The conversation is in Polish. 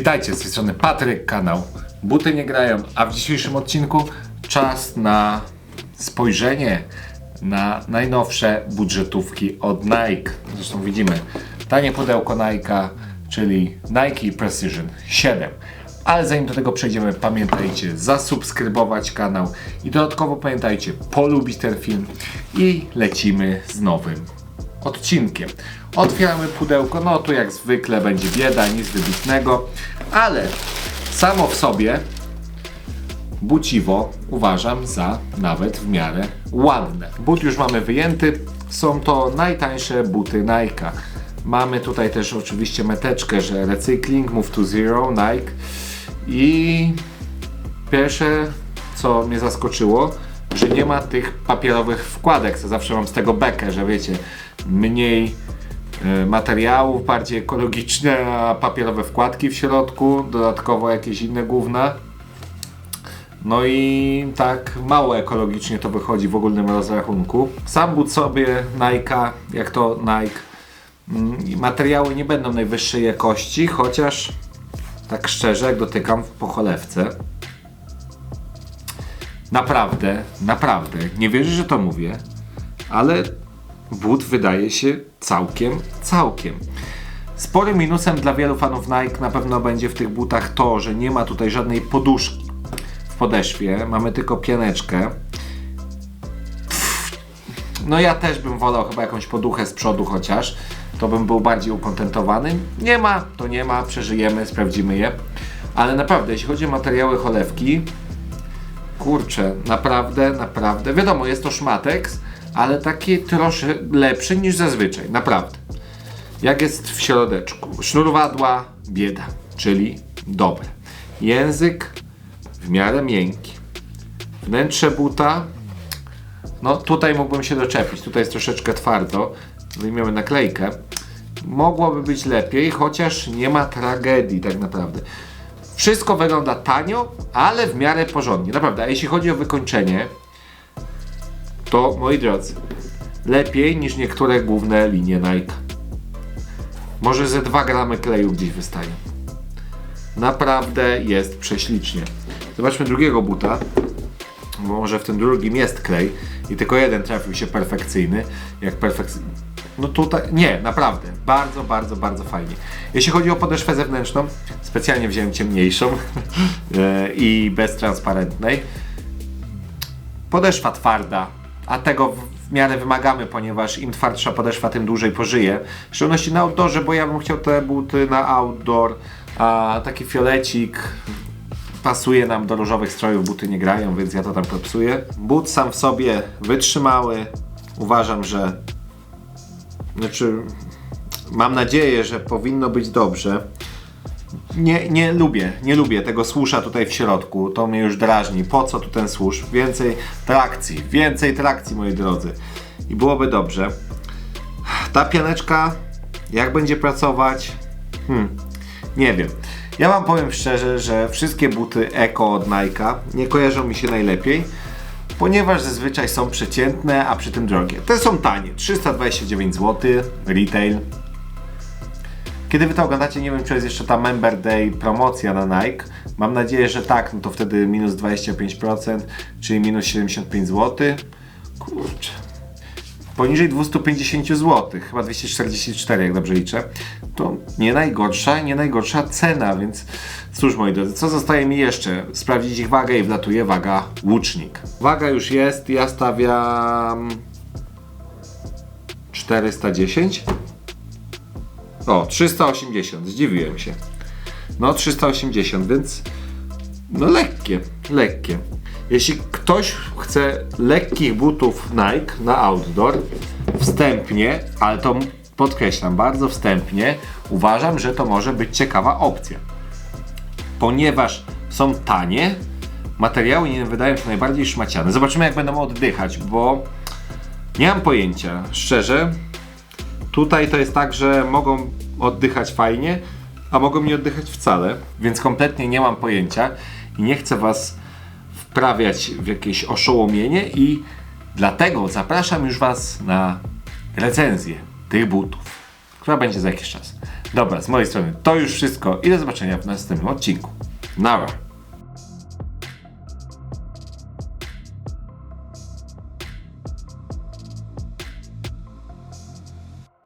Witajcie, z tej strony Patryk, kanał Buty nie grają, a w dzisiejszym odcinku czas na spojrzenie na najnowsze budżetówki od Nike. Zresztą widzimy tanie pudełko Nike'a, czyli Nike Precision 7. Ale zanim do tego przejdziemy, pamiętajcie zasubskrybować kanał i dodatkowo pamiętajcie polubić ten film i lecimy z nowym odcinkiem. Otwieramy pudełko, no tu jak zwykle będzie bieda, nic wybitnego, ale samo w sobie buciwo uważam za nawet w miarę ładne. But już mamy wyjęty, są to najtańsze buty Nike'a. Mamy tutaj też oczywiście meteczkę, że recykling, move to zero, Nike i pierwsze co mnie zaskoczyło, że nie ma tych papierowych wkładek, co zawsze mam z tego bekę, że wiecie, mniej e, materiałów, bardziej ekologiczne, a papierowe wkładki w środku, dodatkowo jakieś inne gówna. No i tak mało ekologicznie to wychodzi w ogólnym rozrachunku. Sam but sobie Nike, jak to Nike, mm, materiały nie będą najwyższej jakości, chociaż tak szczerze, jak dotykam po cholewce, naprawdę, naprawdę, nie wierzę, że to mówię, ale but wydaje się całkiem, całkiem. Sporym minusem dla wielu fanów Nike na pewno będzie w tych butach to, że nie ma tutaj żadnej poduszki w podeszwie, mamy tylko pianeczkę. No ja też bym wolał chyba jakąś poduchę z przodu chociaż, to bym był bardziej ukontentowany. Nie ma, to nie ma, przeżyjemy, sprawdzimy je. Ale naprawdę, jeśli chodzi o materiały cholewki, kurczę, naprawdę, naprawdę, wiadomo, jest to szmateks, ale taki troszkę lepszy niż zazwyczaj, naprawdę. Jak jest w środeczku? Sznurwadła, bieda, czyli dobre. Język w miarę miękki. Wnętrze buta, no tutaj mógłbym się doczepić, tutaj jest troszeczkę twardo. Wyjmiemy naklejkę. Mogłoby być lepiej, chociaż nie ma tragedii tak naprawdę. Wszystko wygląda tanio, ale w miarę porządnie. Naprawdę, a jeśli chodzi o wykończenie, to moi drodzy, lepiej niż niektóre główne linie Nike. Może ze 2 gramy kleju gdzieś wystaje. Naprawdę jest prześlicznie. Zobaczmy drugiego buta. Bo może w tym drugim jest klej i tylko jeden trafił się perfekcyjny. Jak perfekcyjny. No tutaj, nie, naprawdę, bardzo, bardzo, bardzo fajnie. Jeśli chodzi o podeszwę zewnętrzną, specjalnie wziąłem ciemniejszą e, i beztransparentnej. Podeszwa twarda, a tego w- miarę wymagamy, ponieważ im twardsza podeszwa, tym dłużej pożyje. W szczególności na outdoorze, bo ja bym chciał te buty na outdoor, a taki fiolecik pasuje nam do różowych strojów, buty nie grają, więc ja to tam popsuję. But sam w sobie wytrzymały. Uważam, że znaczy, mam nadzieję, że powinno być dobrze. Nie, nie lubię, nie lubię tego słusza tutaj w środku. To mnie już drażni. Po co tu ten służ? Więcej trakcji, więcej trakcji, moi drodzy. I byłoby dobrze. Ta pianeczka, jak będzie pracować? Hmm, nie wiem. Ja wam powiem szczerze, że wszystkie buty Eko od Nike'a nie kojarzą mi się najlepiej, ponieważ zazwyczaj są przeciętne, a przy tym drogie. Te są tanie, 329 zł, retail. Kiedy wy to oglądacie, nie wiem czy jest jeszcze ta Member Day promocja na Nike. Mam nadzieję, że tak, no to wtedy minus 25%, czyli minus 75 zł. Kurczę. Poniżej 250 zł, chyba 244 jak dobrze liczę. To nie najgorsza, nie najgorsza cena, więc cóż moi drodzy, co zostaje mi jeszcze? Sprawdzić ich wagę i wlatuje waga łucznik. Waga już jest, ja stawiam 410. O, 380, zdziwiłem się. No 380, więc no lekkie, lekkie. Jeśli ktoś chce lekkich butów Nike na outdoor, wstępnie, ale to podkreślam bardzo wstępnie, uważam, że to może być ciekawa opcja. Ponieważ są tanie, materiały nie wydają się najbardziej szmaciane. Zobaczymy jak będą oddychać, bo nie mam pojęcia, szczerze. Tutaj to jest tak, że mogą oddychać fajnie, a mogą nie oddychać wcale, więc kompletnie nie mam pojęcia i nie chcę Was wprawiać w jakieś oszołomienie i dlatego zapraszam już Was na recenzję tych butów, która będzie za jakiś czas. Dobra, z mojej strony to już wszystko i do zobaczenia w następnym odcinku. Nara.